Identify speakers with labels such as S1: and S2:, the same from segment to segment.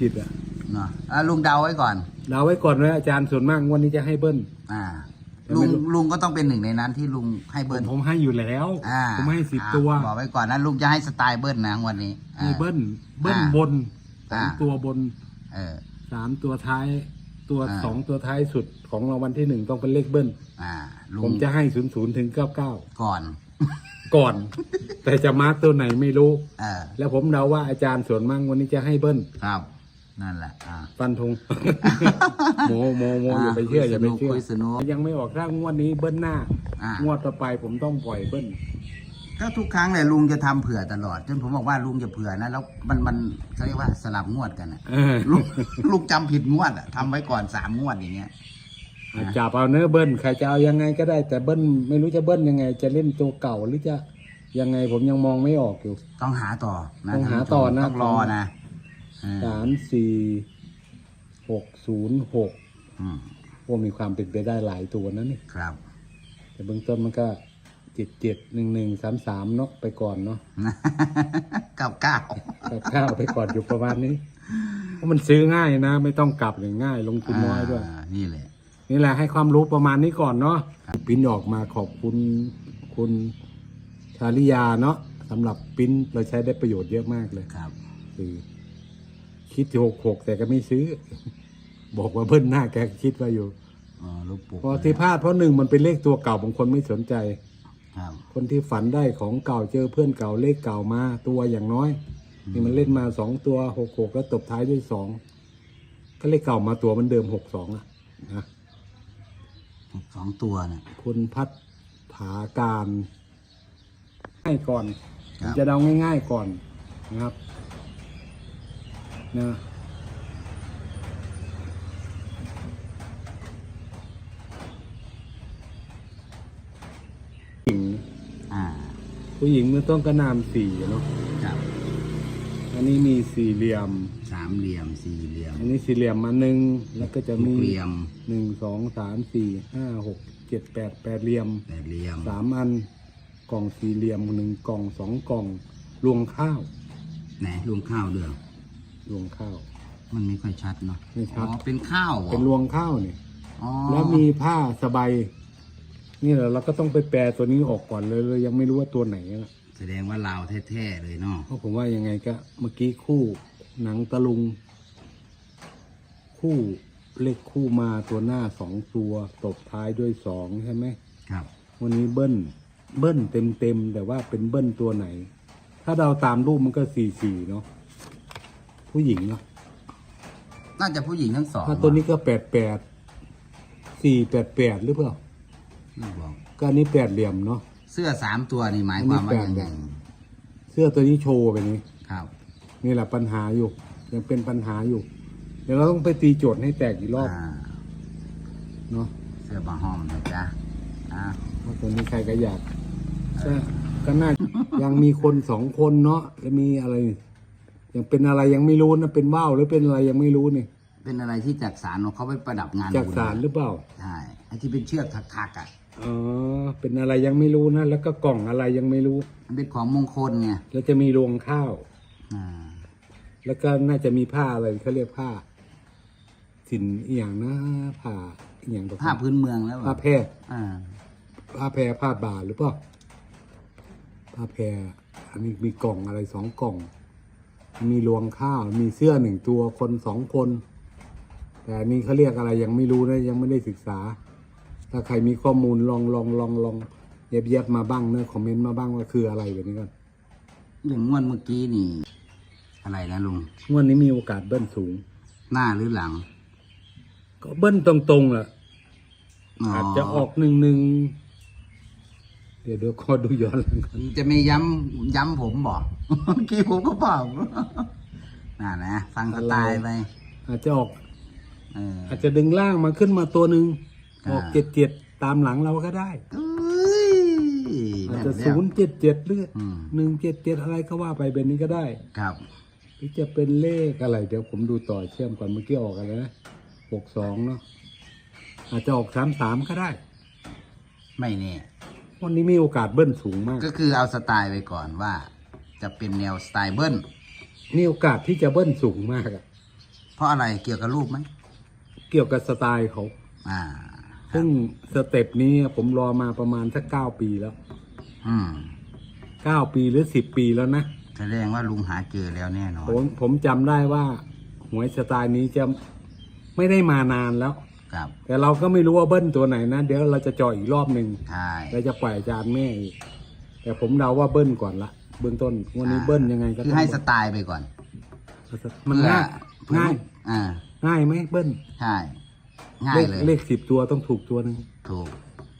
S1: คิดอะ
S2: เนาะอะลุงเดาไว้ก่อน
S1: เดาไว้ก่อนเลยอาจารย์ส่วนมากงวันนี้จะให้เบิ้ล
S2: อ่า
S1: แต่
S2: ลุ
S1: ไม่
S2: ง
S1: รู้
S2: ลุงก็ต้องเป็นหนึ่งในนั้นที่ลุงให้เบิ้ล
S1: ผมให้อยู่แล้ว
S2: อ่า
S1: ผมให้สิบ
S2: อ่า
S1: ตัว
S2: บอกไว้ก่อนนะลุงจะให้สไตล์เบิ้ลนะวันนี้อ่า
S1: ให้เบิ้ล เบิ้ล
S2: อ่า
S1: บนส
S2: อ่า
S1: องตัวบน
S2: เออ
S1: สามตัวท้าย ตัว
S2: อ่า
S1: สองตัวท้ายสุดของรางวัลที่หนึ่งต้องเป็นเลขเบิ้ล
S2: อ่า ลุ
S1: ผ
S2: ง
S1: มจะให้ศูนย์ศูนย์ถึงเก้าเก้า
S2: ก่อน
S1: ก่อน แต่จะมาร์กตัวไหนไม่รู้
S2: เออ
S1: แล้วผมเดาว่าอาจารย์ส่วนมากวันนี้จะให้เบิ้ล
S2: ครับ นั่นแหละอ่า
S1: ฟันธง โมโมโมอย่าไปเชื่ออย่าไปเชื่อ
S2: คุยสนุก
S1: ยังไม่ออกถ้างวดนี้เบิ้ลหน้า
S2: อ่า
S1: งวดต่อไปผมต้องปล่อยเบิ้ล
S2: ก็ทุกครั้งเลยลุงจะทำเผื่อตลอด จนผมบอกว่าลุงจะเผื่อนะ แล้วมันมันเขาเรียกว่าสลับงวดกันอะ
S1: เออ
S2: ลุงลุงจำผิดงวดอะทำไว้ก่อนสามงวดอย่างเงี้ย
S1: จับเอาเนื้อะเบิ้ลใครจะเอายังไงก็ได้แต่เบิ้ลไม่รู้จะเบิ้ลยังไง จะเล่นตัวเก่าหรือจะยังไงผมยังมองไม่ออกอยู่
S2: ต้องหาต่อนะ
S1: ต้องหาต่อนะ
S2: ต้องรอนะเออ
S1: สามสี่หกศูนย์หก
S2: อืม
S1: ว่ามีความเป็นไปได้หลายตัวนะนี่
S2: ครับ
S1: แต่เบื้องต้นมันก็เจ็ดเจ็ดหนึ่งหนึ่งสามสามเนาะไปก่อนเนาะ
S2: เก้าเก้า
S1: กับข้าวไปก่อนอยู่ประมาณนี้เพราะมันซื้อง่ายนะ ไม่ต้องกลับเลยง่าย ลงทุนน้อยด้วยา
S2: นี่แหละ
S1: นี่แหละให้ความรู้ประมาณนี้ก่อนเนาะปริ้นออกมาขอบคุณคุณชาลิยาเนาะสำหรับปริ้นเราใช้ได้ประโยชน์เยอะมากเลย
S2: ครับ
S1: คือ คิดที่หกหกแต่ก็ไม่ซื้อ บอกว่าเบิ้ลหน้าแกคิดว่าอยู่
S2: อ๋อลูกปุก
S1: เพราะที่พลาดเพราะหนึ่งมันเป็นเลขตัวเก่าบางคนไม่สนใจ
S2: ครับ
S1: คนที่ฝันได้ของเก่าเจอเพื่อนเก่าเลขเก่ามาตัวอย่างน้อยนี่มันเล่นมาสองตัวหกหกแล้วตบท้ายด้วยสองก็เลขเก่ามาตัวมันเดิมหกสองอะนะ
S2: สองตัวเนี่ย
S1: คุณพัฒถาการง่ายก่อน
S2: ค
S1: ผ
S2: รับ
S1: มจะเดาง่าย ๆก่อนนะครับ นะผู้หญิง
S2: อ่า
S1: ผู้หญิงมันต้องกระนามสี่เนาะ
S2: ครับ
S1: อันนี้มีสี่เหลี่ยม
S2: สามเหลี่ยมสี่เหลี่ยม
S1: อันนี้สี่เหลี่ยมมาหนึ่งแล้วก็จะ
S2: ห
S1: มี
S2: กเหลี่ยม
S1: หนึ่งสองสามสี่ห้าหกเจ็ดแปดแปดเหลี่ยม
S2: แปดเหลี่ยม
S1: สามอันกล่องสี่เหลี่ยมหนึ่งกล่องสองกล่องรวงข้าว
S2: ไหนรวมข้าวเดือ
S1: รวงข้าว
S2: มันไม่ค่อยชัดเนาะ
S1: ไม่ชัด
S2: อ๋อเป็นข้าวหรอ
S1: เป็นรวงข้าวเนี่ย
S2: อ๋อ
S1: แล้วมีผ้าสบายนี่แหละเราก็ต้องไปแปลตัวนี้ออกก่อนเลยเลยยังไม่รู้ว่าตัวไหนอะ
S2: แสดงว่าลาวแท้ๆเลยเนาะ
S1: เพราะผมว่ายังไงก็เมื่อกี้คู่หนังตะลุง คู่เลขคู่มาตัวหน้าสองตัวตบท้ายด้วยสองใช่ไหม
S2: ครับ
S1: วันนี้เบิ้ลเบิ้ลเต็มเต็มๆแต่ว่าเป็นเบิ้ลตัวไหน ถ้าเราตามรูปมันก็สี่สี่เนาะ ผู้หญิงเนาะ
S2: น่าจะผู้หญิงทั้งสอง
S1: ถ้าตัวนี้ก็แปดแปดสี่แปดแปดหรือเปล่า
S2: ไม่บอก
S1: ก็อันนี้แปดเหลี่ยมเนาะ
S2: เสื้อสามตัวนี่หมายความว่ายังไง
S1: เสื้อตัวนี้โชว์ไปนี้
S2: ครับ
S1: นี่แหละปัญหาอยู่ ยังเป็นปัญหาอยู่ เดี๋ยวเราต้องไปตีโจทย์ให้แตกอีกรอบ
S2: อ่า
S1: เนาะ
S2: เสื้อบาห้อมนะจ๊ะอ่า
S1: เพราะตัวนี้ใครก็อยากก็ก็น่ายังมีคนสองคนเนาะจะมีอะไร ยังเป็นอะไรยังไม่รู้นะเป็นว่าวหรือเป็นอะไรยังไม่รู้นี่
S2: เป็นอะไรที่จักสารของเขาไปประดับงาน
S1: จาก
S2: บุญ
S1: สารหรือเปล่า
S2: ใช่ไอ้ที่เป็นเชือกถักๆอะ
S1: อ๋อเป็นอะไรยังไม่รู้นะแล้วก็กล่องอะไรยังไม่รู้
S2: มันเป็นของมงคลไง
S1: แล้วจะมีรวงข้าว
S2: อ่า
S1: แล้วก็น่าจะมีผ้าอะไรเขาเรียกผ้าสินอหย่างนะผ้าอหย่างประเภท
S2: ผ้าพื้นเมืองแล้ว
S1: ผ้าแพร
S2: อ่า
S1: ผ้าแพรผ้าบาหรือเปล่าผ้าแพรอันนี้มีกล่องอะไรสองกล่อง มีรวงข้าว มีเสื้อหนึ่งตัวคนสองคน แต่อันนี้เขาเรียกอะไรยังไม่รู้นะยังไม่ได้ศึกษา ถ้าใครมีข้อมูลลองลองลองลองเย็บเย็บๆมาบ้างเนอะคอมเมนต์มาบ้างว่าคืออะไรแบบนี้ก่อน
S2: อย่างงวดเมื่อกี้นี่ อะไรนะลุง
S1: งวดนี้มีโอกาสเบิ้ลสูง
S2: หน้าหรือหลัง
S1: ก็เบิ้ลตรงๆแหละอาจจะออกหนึ่งหนึ่ง เดี๋ยวเดี๋ยวขอดูย้อนหลังก่อน
S2: จะไม่ย้ำย้ำผมบอก เมื่อกี้ผมก็บอกน่านะฟังสไตล์ไป
S1: อาจจะออก
S2: เออ
S1: อาจจะดึงล่างมาขึ้นมาตัวหนึ่ง
S2: อ่า
S1: ออกเจ็ดเจ็ดตามหลังเราก็ได้
S2: เอ้ย
S1: อาจจะ
S2: แม่
S1: ศู
S2: น
S1: นย์เจ็ดเจ็ดหรือ
S2: อืม
S1: หนึ่งเจ็ดเจ็ดอะไรก็ว่าไปแบบนี้ก็ได้
S2: ครับ
S1: หรือจะเป็นเลขอะไร เดี๋ยวผมดูต่อเชื่อมก่อนเมื่อกี้ออกอะไรนะหกสองเนาะอาจจะออกสามสามก็ได้
S2: ไม่แน่
S1: วันนี้มีโอกาสเบิ้ลสูงมาก
S2: ก็คือเอาสไตล์ไปก่อนว่า จะเป็นแนวสไตล์เบิ้ล
S1: มีโอกาสที่จะเบิ้ลสูงมากอะ
S2: เพราะอะไรเกี่ยวกับรูปไหม
S1: เกี่ยวกับสไตล์เขา
S2: อ่า
S1: ซึ่งสเต็ปนี้ผมรอมาประมาณสักเก้าปีแล้ว
S2: อืม
S1: เก้าปีหรือสิบปีแล้วนะ
S2: แสดงว่าลุงหาเจอแล้วแน่นอน
S1: ผมผมจำได้ว่าหวยสไตล์นี้จะไม่ได้มานานแล้ว
S2: ครับ
S1: แต่เราก็ไม่รู้ว่าเบิ้ลตัวไหนนะ เดี๋ยวเราจะเจาะอีกรอบหนึ่ง
S2: ใช่
S1: เราจะปล่อยอาจารย์แม่อีกแต่ผมเดาว่าเบิ้ลก่อนละเบื้องต้นวันนี้เบิ้ลยังไงก็
S2: คือ
S1: ต้อง
S2: ให้สไตล์ไปก่อน
S1: มันง่าย
S2: เพื่อ
S1: ง่าย
S2: อ่า
S1: ง่ายไหมเบิ้ล
S2: ใช่ง่า
S1: เลยข
S2: เลย
S1: เลขสิบตัวต้องถูกตัวหนึ่ง
S2: ถูก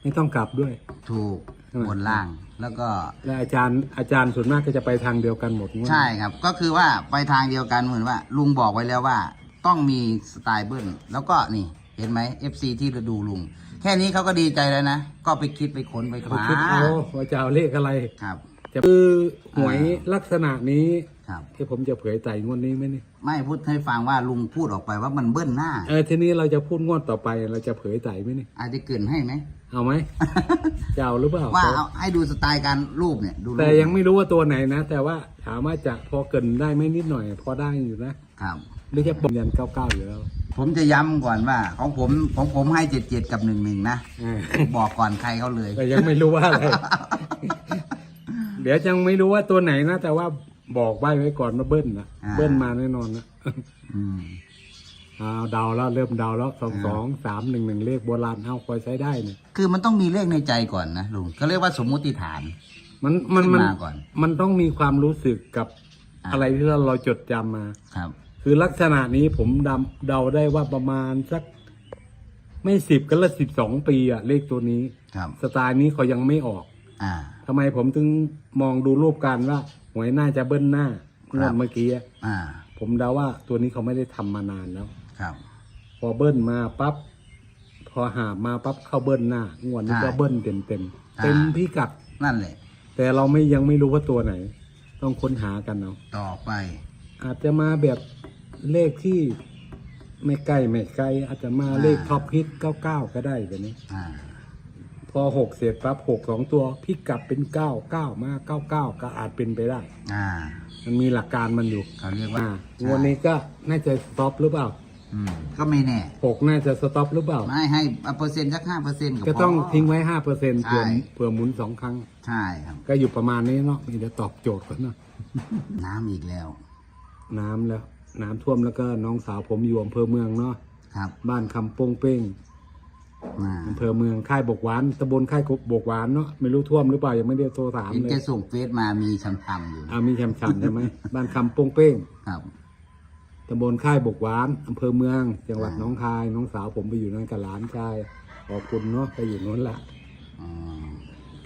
S1: ไม่ต้องกลับด้วย
S2: ถูก
S1: ใช่ไหม
S2: บนล่างแล้วก็
S1: และอาจารย์อาจารย์ส่วนมากก็จะไปทางเดียวกันหมดงวดนี้
S2: ใช่ครับ ก็คือว่าไปทางเดียวกันเหมือนว่า ลุงบอกไว้แล้วว่า ต้องมีสไตล์เบิ้ลแล้วก็นี่ เห็นไหม FC ที่ดูลุง แค่นี้เขาก็ดีใจแล้วนะ ก็ไปคิดไปค้นไปค
S1: เขา
S2: ว้า
S1: คิดเอาว่าจะเอาเลขอะไร
S2: ครับ
S1: จะคือหวยลักษณะนี้
S2: ครับ
S1: ที่ผมจะเผยไต่งวดนี้ไหมนี่
S2: ไม่พูดให้ฟังว่าลุงพูดออกไปว่ามันเบิ้ลหน้า
S1: เออทีนี้เราจะพูดงวดต่อไปเราจะเผยไต่ไหมนี่
S2: อาจจะเกรินให้ไหม
S1: เอาไหมจะเอาหรือเปล่า
S2: ว่าเอาให้ดูสไตล์การรูปเนี่ยดูรูป
S1: แต่ยังไม่รู้ว่าตัวไหนนะ แต่ว่าถามว่าจะพอเกินได้ไหมนิดหน่อย พอได้อยู่นะครับหรือจะปมยันเก้าเก้าอยู่แล้ว
S2: ผมจะย้ำก่อนว่า ของผมของผมให้เจ็ดเจ็ดกับหนึ่งหนึ่งนะ
S1: เออ
S2: บอกก่อนใครเขาเลย
S1: แต่ยังไม่รู้ว่าอะไร เดี๋ยวยังไม่รู้ว่าตัวไหนนะ แต่ว่าบอกใบไว้ก่อนว่าเบิ้ลนะ
S2: อ่า
S1: เบิ้ลมาแน่นอนนะ
S2: อืม
S1: เอาเดาแล้วเริ่มเดาแล้วสองสองสามหนึ่งหนึ่งเลขโบราณเอาคอยใช้ได้เนี่ย
S2: คือมันต้องมีเลขในใจก่อนนะลุงเขาเรียกว่าสมมุติฐาน
S1: มันมันมัน
S2: ขึ้นมาก่อน
S1: มันต้องมีความรู้สึกกับ
S2: อ่า
S1: อะไรที่เราเราจดจำมา
S2: ครับ
S1: คือลักษณะนี้ผมเดาเดาได้ว่าประมาณสักไม่สิบก็ละสิบสองปีอะเลขตัวนี้
S2: ครับ
S1: สไตล์นี้เขายังไม่ออก
S2: อ่า
S1: ทำไมผมถึงมองดูรูปการว่าหวยน่าจะเบิ้ลหน้าง
S2: ครั
S1: ว
S2: บ
S1: ดเมื่อกี้อะ
S2: อ่า
S1: ผมเดาว่าตัวนี้เขาไม่ได้ทำมานานแล้ว
S2: ครับ
S1: พอเบิ้ลมาปั๊บพอหาบมาปั๊บเข้าเบิ้ลหน้างวดนี้ก็เบิ้ลเต็มเต็มๆเต็มพิกัด
S2: นั่นแหละ
S1: แต่เราไม่ยังไม่รู้ว่าตัวไหน ต้องค้นหากันเอา
S2: ต่อไป
S1: อาจจะมาแบบ เลขที่ไม่ใกล้ไม่ไกลอาจจะมาเลขท็อปฮิตเก้าเก้าก็ได้แบบนี้
S2: อ่า
S1: พอหกเสร็จปั๊บหกสองตัวพลิกกลับเป็นเก้าเก้ามาเก้าเก้าก็อาจเป็นไปได้
S2: อ่า
S1: มันมีหลักการมันอยู่
S2: เขาเรียกว่า
S1: อ่างวดนี้ก็น่าจะสต็อปหรือเปล่า
S2: อืมก็ไม่แน่
S1: หกน่าจะสต็อปหรือเปล่า
S2: ไม่ให้เอาเปอร์เซ็นต์สักห้าเปอร์เซ็นต์
S1: ก็ต้องทิ้งไว้ห้าเปอร์เซ็นต์เผื่อ
S2: ใช่
S1: เผื่อหมุนสองครั้ง
S2: ใช่ครับ
S1: ก็อยู่ประมาณนี้เนาะมีจะตอบโจทย์ก่อนเนาะ
S2: น้ำอีกแล้ว
S1: น้ำแล้ว น้ำท่วมแล้วก็น้องสาวผมอยู่อำเภอเมืองเนาะ
S2: ครับ
S1: บ้านคำโป้งเป้ง
S2: อ่า
S1: อำเภอเมืองค่ายบกหวานตำบลค่ายบกหวานเนาะไม่รู้ท่วมหรือเปล่ายังไม่ได้โทรถาม
S2: เห็น
S1: เลย
S2: แกส่งเฟซมามีชำๆอยู่
S1: อ่ามีแชมชันใช่ไหม บ้านคำโป้งเป้ง
S2: ครับ
S1: ตำบลค่ายบกหวานอำเภอเมือง จังหวัด
S2: อ่า
S1: หน้องคาย น้องสาวผมไปอยู่นั่นกับหลานชายขอบคุณเนาะไปอยู่นู้นละ
S2: อ๋อ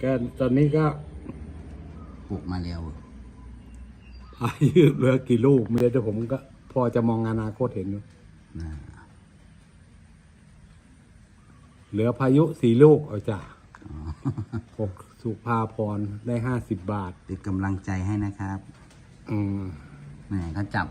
S1: ก็ตอนนี้ก็
S2: ปลุกมาแล้ว
S1: อายุเหลือกี่ลูกไม่ได้แต่ผมก็ พอจะมองอนาคตเห็นอยู่
S2: นะ
S1: เหลือพายุสี่ลูกเอาจ้ะหกสุภาพรได้ห้าสิบบาท
S2: เป็นกำลังใจให้นะครับ
S1: อืม
S2: แหมเขาจับ